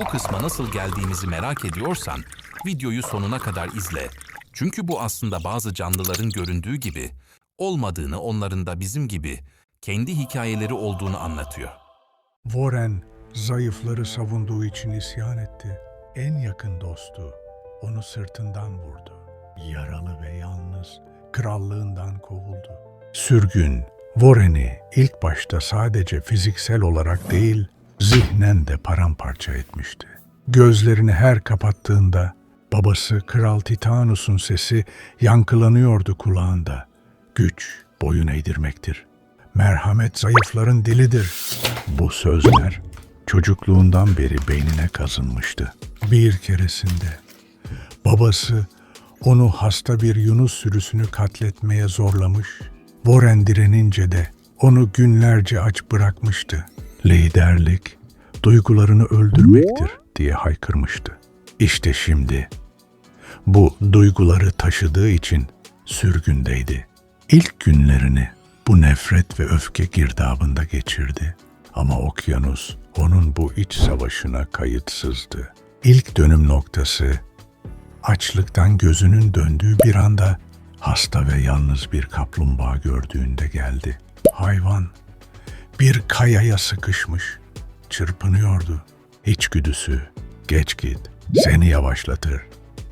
Bu kısma nasıl geldiğimizi merak ediyorsan videoyu sonuna kadar izle. Çünkü bu aslında bazı canlıların göründüğü gibi olmadığını onların da bizim gibi kendi hikayeleri olduğunu anlatıyor. Warren zayıfları savunduğu için isyan etti. En yakın dostu onu sırtından vurdu. Yaralı ve yalnız krallığından kovuldu. Sürgün Warren'i ilk başta sadece fiziksel olarak değil, zihnen de paramparça etmişti. Gözlerini her kapattığında babası Kral Titanus'un sesi yankılanıyordu kulağında. Güç boyun eğdirmektir. Merhamet zayıfların dilidir. Bu sözler çocukluğundan beri beynine kazınmıştı. Bir keresinde babası onu hasta bir yunus sürüsünü katletmeye zorlamış. Warren direnince de onu günlerce aç bırakmıştı. Liderlik duygularını öldürmektir diye haykırmıştı. İşte şimdi bu duyguları taşıdığı için sürgündeydi. İlk günlerini bu nefret ve öfke girdabında geçirdi. Ama okyanus onun bu iç savaşına kayıtsızdı. İlk dönüm noktası açlıktan gözünün döndüğü bir anda hasta ve yalnız bir kaplumbağa gördüğünde geldi. Hayvan bir kayaya sıkışmış, çırpınıyordu. İçgüdüsü, geç git, seni yavaşlatır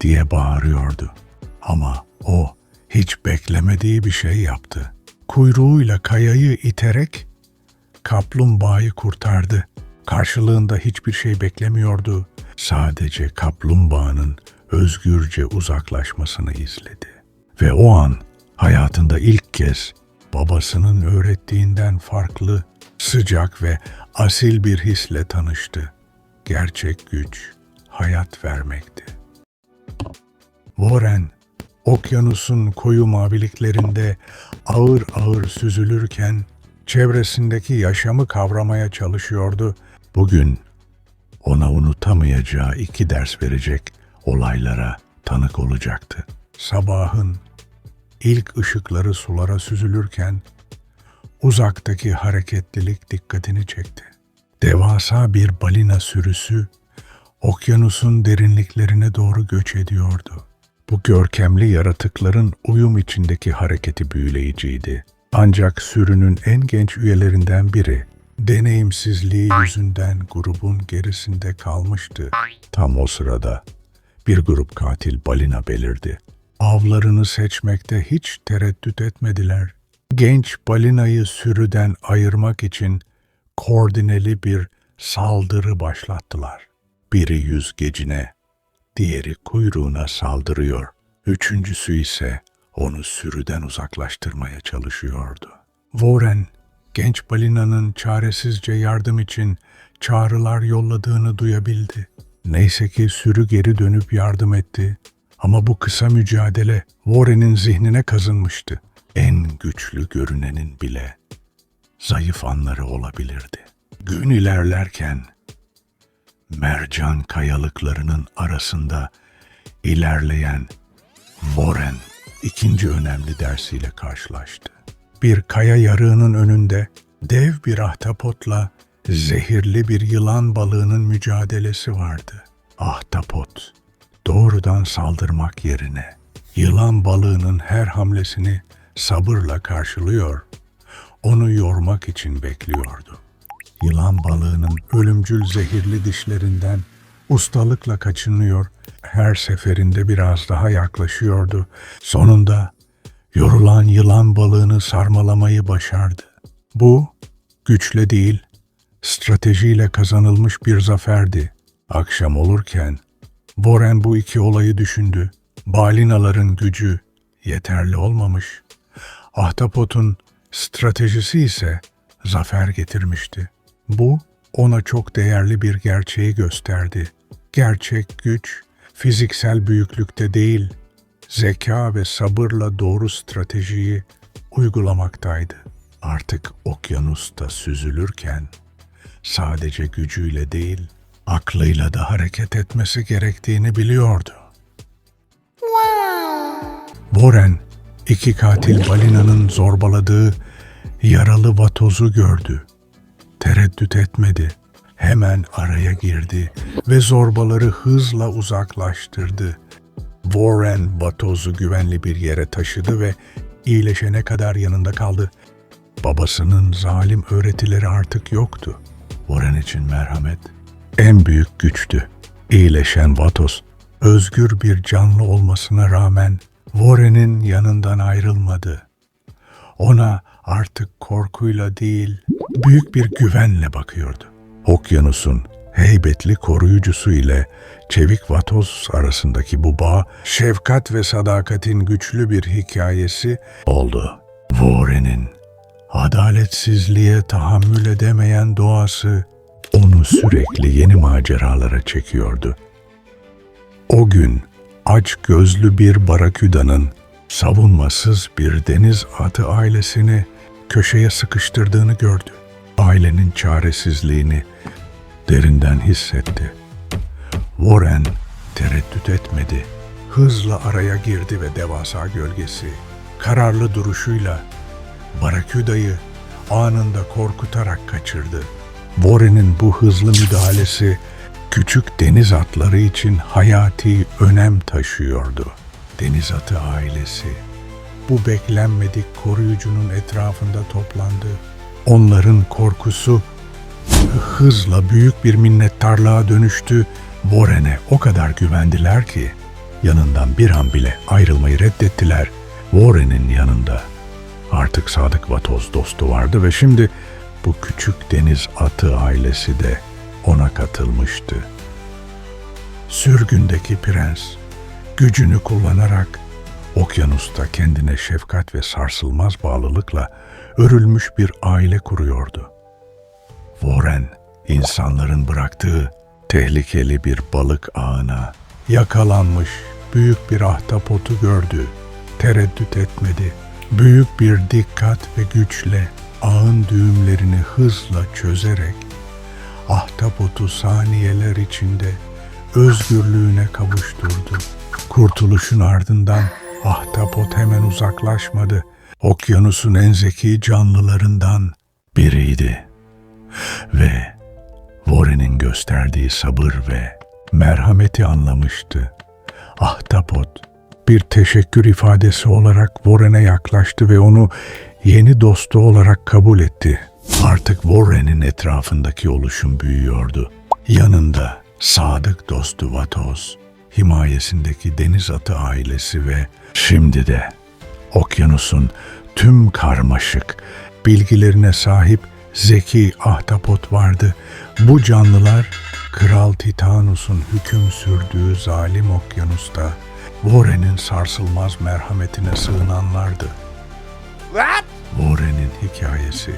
diye bağırıyordu. Ama o hiç beklemediği bir şey yaptı. Kuyruğuyla kayayı iterek kaplumbağayı kurtardı. Karşılığında hiçbir şey beklemiyordu. Sadece kaplumbağanın özgürce uzaklaşmasını izledi. Ve o an hayatında ilk kez babasının öğrettiğinden farklı, sıcak ve asil bir hisle tanıştı. Gerçek güç hayat vermekti. Warren, okyanusun koyu maviliklerinde ağır ağır süzülürken çevresindeki yaşamı kavramaya çalışıyordu. Bugün ona unutamayacağı iki ders verecek olaylara tanık olacaktı. Sabahın ilk ışıkları sulara süzülürken uzaktaki hareketlilik dikkatini çekti. Devasa bir balina sürüsü okyanusun derinliklerine doğru göç ediyordu. Bu görkemli yaratıkların uyum içindeki hareketi büyüleyiciydi. Ancak sürünün en genç üyelerinden biri deneyimsizliği yüzünden grubun gerisinde kalmıştı. Tam o sırada bir grup katil balina belirdi. Avlarını seçmekte hiç tereddüt etmediler. Genç balinayı sürüden ayırmak için koordineli bir saldırı başlattılar. Biri yüzgecine, diğeri kuyruğuna saldırıyor. Üçüncüsü ise onu sürüden uzaklaştırmaya çalışıyordu. Warren, genç balinanın çaresizce yardım için çağrılar yolladığını duyabildi. Neyse ki sürü geri dönüp yardım etti. Ama bu kısa mücadele Warren'in zihnine kazınmıştı. En güçlü görünenin bile zayıf anları olabilirdi. Gün ilerlerken mercan kayalıklarının arasında ilerleyen Warren ikinci önemli dersiyle karşılaştı. Bir kaya yarığının önünde dev bir ahtapotla zehirli bir yılan balığının mücadelesi vardı. Ahtapot doğrudan saldırmak yerine yılan balığının her hamlesini sabırla karşılıyor, onu yormak için bekliyordu. Yılan balığının ölümcül zehirli dişlerinden ustalıkla kaçınıyor, her seferinde biraz daha yaklaşıyordu. Sonunda yorulan yılan balığını sarmalamayı başardı. Bu güçle değil, stratejiyle kazanılmış bir zaferdi. Akşam olurken Boren bu iki olayı düşündü. Balinaların gücü yeterli olmamış. Ahtapot'un stratejisi ise zafer getirmişti. Bu ona çok değerli bir gerçeği gösterdi. Gerçek güç fiziksel büyüklükte değil, zeka ve sabırla doğru stratejiyi uygulamaktaydı. Artık okyanusta süzülürken sadece gücüyle değil, aklıyla da hareket etmesi gerektiğini biliyordu. Warren, iki katil balinanın zorbaladığı yaralı vatozu gördü. Tereddüt etmedi. hemen araya girdi ve zorbaları hızla uzaklaştırdı. Warren Vatoz'u güvenli bir yere taşıdı ve iyileşene kadar yanında kaldı. Babasının zalim öğretileri artık yoktu. Warren için merhamet en büyük güçtü. İyileşen Vatos, özgür bir canlı olmasına rağmen Warren'in yanından ayrılmadı. Ona artık korkuyla değil, büyük bir güvenle bakıyordu. Okyanusun heybetli koruyucusu ile çevik vatoz arasındaki bu bağ, şefkat ve sadakatin güçlü bir hikayesi oldu. Warren'in adaletsizliğe tahammül edemeyen doğası onu sürekli yeni maceralara çekiyordu. O gün aç gözlü bir baraküdanın savunmasız bir deniz atı ailesini köşeye sıkıştırdığını gördü. Ailenin çaresizliğini derinden hissetti. Warren tereddüt etmedi. Hızla araya girdi ve devasa gölgesi, kararlı duruşuyla Baraküda'yı anında korkutarak kaçırdı. Warren'in bu hızlı müdahalesi küçük deniz atları için hayati önem taşıyordu. Deniz atı ailesi bu beklenmedik koruyucunun etrafında toplandı. Onların korkusu hızla büyük bir minnettarlığa dönüştü. Warren'e o kadar güvendiler ki yanından bir an bile ayrılmayı reddettiler. Warren'in yanında artık Sadık Vatoz dostu vardı ve şimdi bu küçük deniz atı ailesi de ona katılmıştı. Sürgündeki prens gücünü kullanarak okyanusta kendine şefkat ve sarsılmaz bağlılıkla örülmüş bir aile kuruyordu. Warren, insanların bıraktığı tehlikeli bir balık ağına yakalanmış büyük bir ahtapotu gördü. Tereddüt etmedi. Büyük bir dikkat ve güçle ağın düğümlerini hızla çözerek ahtapotu saniyeler içinde özgürlüğüne kavuşturdu. Kurtuluşun ardından ahtapot hemen uzaklaşmadı. Okyanusun en zeki canlılarından biriydi. Ve Warren'in gösterdiği sabır ve merhameti anlamıştı. Ahtapot bir teşekkür ifadesi olarak Warren'e yaklaştı ve onu yeni dostu olarak kabul etti. Artık Warren'in etrafındaki oluşum büyüyordu. Yanında sadık dostu Vatoz, himayesindeki deniz atı ailesi ve şimdi de okyanusun tüm karmaşık bilgilerine sahip zeki ahtapot vardı. Bu canlılar Kral Titanus'un hüküm sürdüğü zalim okyanusta Warren'in sarsılmaz merhametine sığınanlardı. Warren'in hikayesi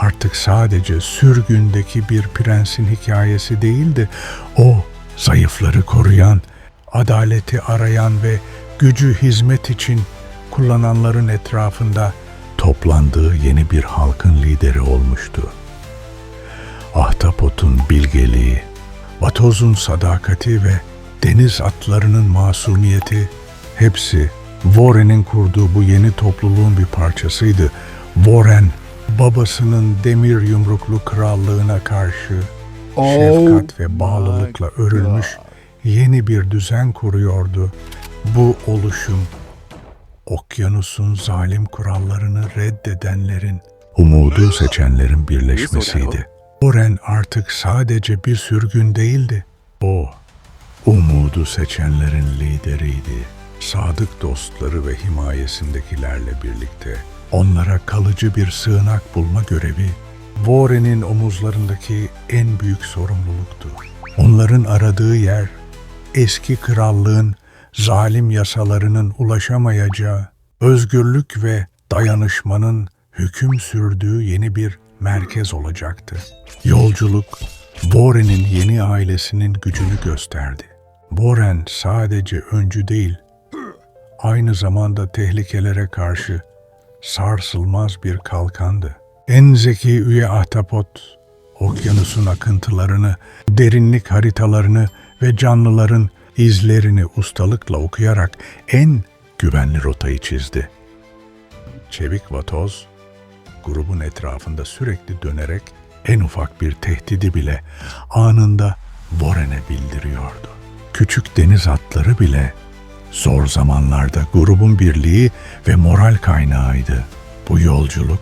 artık sadece sürgündeki bir prensin hikayesi değildi. O zayıfları koruyan, adaleti arayan ve gücü hizmet için kullananların etrafında toplandığı yeni bir halkın lideri olmuştu. Ahtapot'un bilgeliği, Vatoz'un sadakati ve deniz atlarının masumiyeti hepsi Warren'in kurduğu bu yeni topluluğun bir parçasıydı. Warren, babasının demir yumruklu krallığına karşı şefkat ve bağlılıkla örülmüş yeni bir düzen kuruyordu. Bu oluşum, okyanusun zalim kurallarını reddedenlerin, umudu seçenlerin birleşmesiydi. Warren artık sadece bir sürgün değildi. O, umudu seçenlerin lideriydi. Sadık dostları ve himayesindekilerle birlikte onlara kalıcı bir sığınak bulma görevi Warren'in omuzlarındaki en büyük sorumluluktu. Onların aradığı yer eski krallığın zalim yasalarının ulaşamayacağı, özgürlük ve dayanışmanın hüküm sürdüğü yeni bir merkez olacaktı. Yolculuk, Warren'in yeni ailesinin gücünü gösterdi. Warren sadece öncü değil, aynı zamanda tehlikelere karşı sarsılmaz bir kalkandı. En zeki üye ahtapot, okyanusun akıntılarını, derinlik haritalarını ve canlıların izlerini ustalıkla okuyarak en güvenli rotayı çizdi. Çevik vatoz, grubun etrafında sürekli dönerek en ufak bir tehdidi bile anında Warren'e bildiriyordu. Küçük deniz atları bile zor zamanlarda grubun birliği ve moral kaynağıydı. Bu yolculuk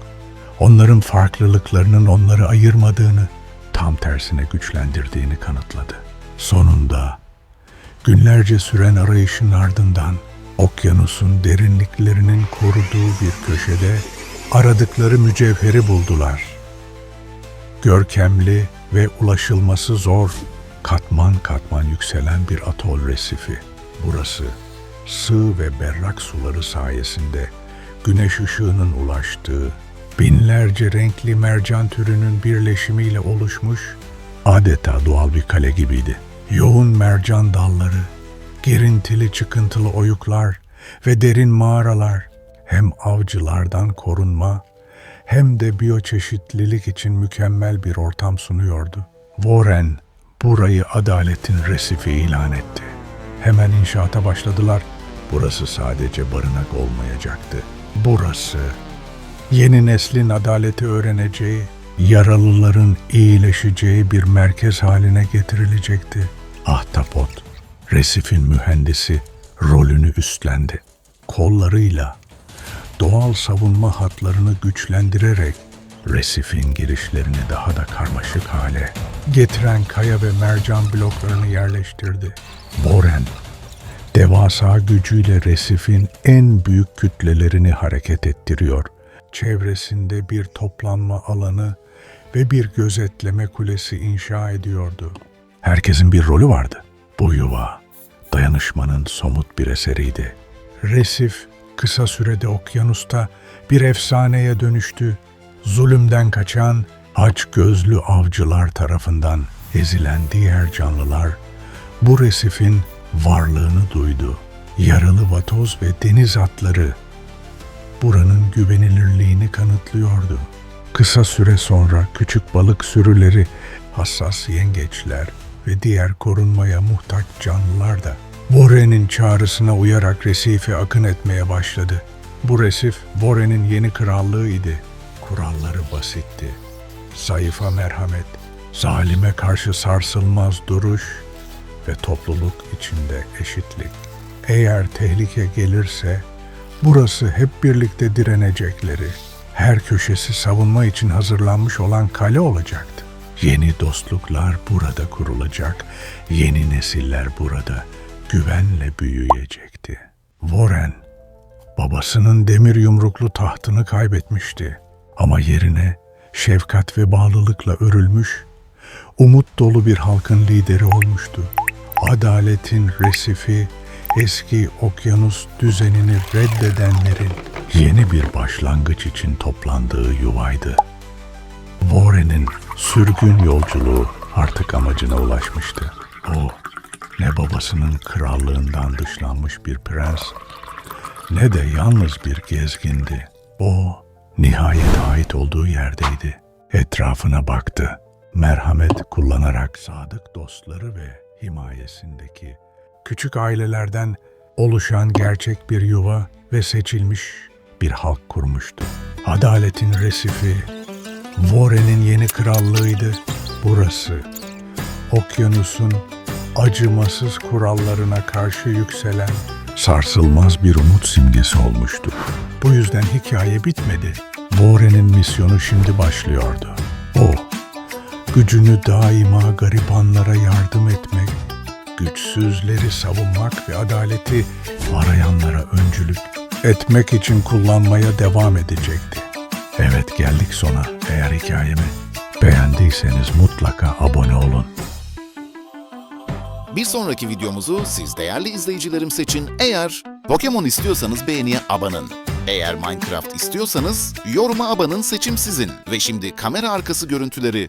onların farklılıklarının onları ayırmadığını, tam tersine güçlendirdiğini kanıtladı. Sonunda günlerce süren arayışın ardından okyanusun derinliklerinin koruduğu bir köşede aradıkları mücevheri buldular. Görkemli ve ulaşılması zor, katman katman yükselen bir atol resifi. Burası sığ ve berrak suları sayesinde güneş ışığının ulaştığı, binlerce renkli mercan türünün birleşimiyle oluşmuş adeta doğal bir kale gibiydi. Yoğun mercan dalları, girintili çıkıntılı oyuklar ve derin mağaralar hem avcılardan korunma hem de biyoçeşitlilik için mükemmel bir ortam sunuyordu. Warren burayı adaletin resifi ilan etti. Hemen inşaata başladılar. Burası sadece barınak olmayacaktı. Burası yeni neslin adaleti öğreneceği, yaralıların iyileşeceği bir merkez haline getirilecekti. Ahtapot, resifin mühendisi rolünü üstlendi. Kollarıyla doğal savunma hatlarını güçlendirerek resifin girişlerini daha da karmaşık hale getiren kaya ve mercan bloklarını yerleştirdi. Boren, devasa gücüyle resifin en büyük kütlelerini hareket ettiriyor. Çevresinde bir toplanma alanı ve bir gözetleme kulesi inşa ediyordu. Herkesin bir rolü vardı. Bu yuva, dayanışmanın somut bir eseriydi. Resif, kısa sürede okyanusta bir efsaneye dönüştü. Zulümden kaçan, aç gözlü avcılar tarafından ezilen diğer canlılar, bu resifin varlığını duydu. Yaralı vatoz ve deniz atları buranın güvenilirliğini kanıtlıyordu. Kısa süre sonra küçük balık sürüleri, hassas yengeçler ve diğer korunmaya muhtaç canlılar da Warren'in çağrısına uyarak resife akın etmeye başladı. Bu resif Warren'in yeni krallığıydı. Kuralları basitti. Zayıfa merhamet, zalime karşı sarsılmaz duruş ve topluluk içinde eşitlik. Eğer tehlike gelirse burası hep birlikte direnecekleri, her köşesi savunma için hazırlanmış olan kale olacaktı. Yeni dostluklar burada kurulacak, yeni nesiller burada güvenle büyüyecekti. Warren, babasının demir yumruklu tahtını kaybetmişti. Ama yerine şefkat ve bağlılıkla örülmüş, umut dolu bir halkın lideri olmuştu. Adaletin resifi, eski okyanus düzenini reddedenlerin yeni bir başlangıç için toplandığı yuvaydı. Warren'in sürgün yolculuğu artık amacına ulaşmıştı. O, ne babasının krallığından dışlanmış bir prens, ne de yalnız bir gezgindi. O, nihayet ait olduğu yerdeydi. Etrafına baktı. Merhamet kullanarak sadık dostları ve himayesindeki küçük ailelerden oluşan gerçek bir yuva ve seçilmiş bir halk kurmuştu. Adaletin resifi, Warren'in yeni krallığıydı. Burası, okyanusun acımasız kurallarına karşı yükselen sarsılmaz bir umut simgesi olmuştu. Bu yüzden hikaye bitmedi. Warren'in misyonu şimdi başlıyordu. O, gücünü daima garibanlara yardım etmek, güçsüzleri savunmak ve adaleti arayanlara öncülük etmek için kullanmaya devam edecekti. Evet geldik sona. Eğer hikayemi beğendiyseniz mutlaka abone olun. Bir sonraki videomuzu siz değerli izleyicilerim seçin. Eğer Pokemon istiyorsanız beğeniye abanın. Eğer Minecraft istiyorsanız yoruma abanın seçim sizin. Ve şimdi kamera arkası görüntüleri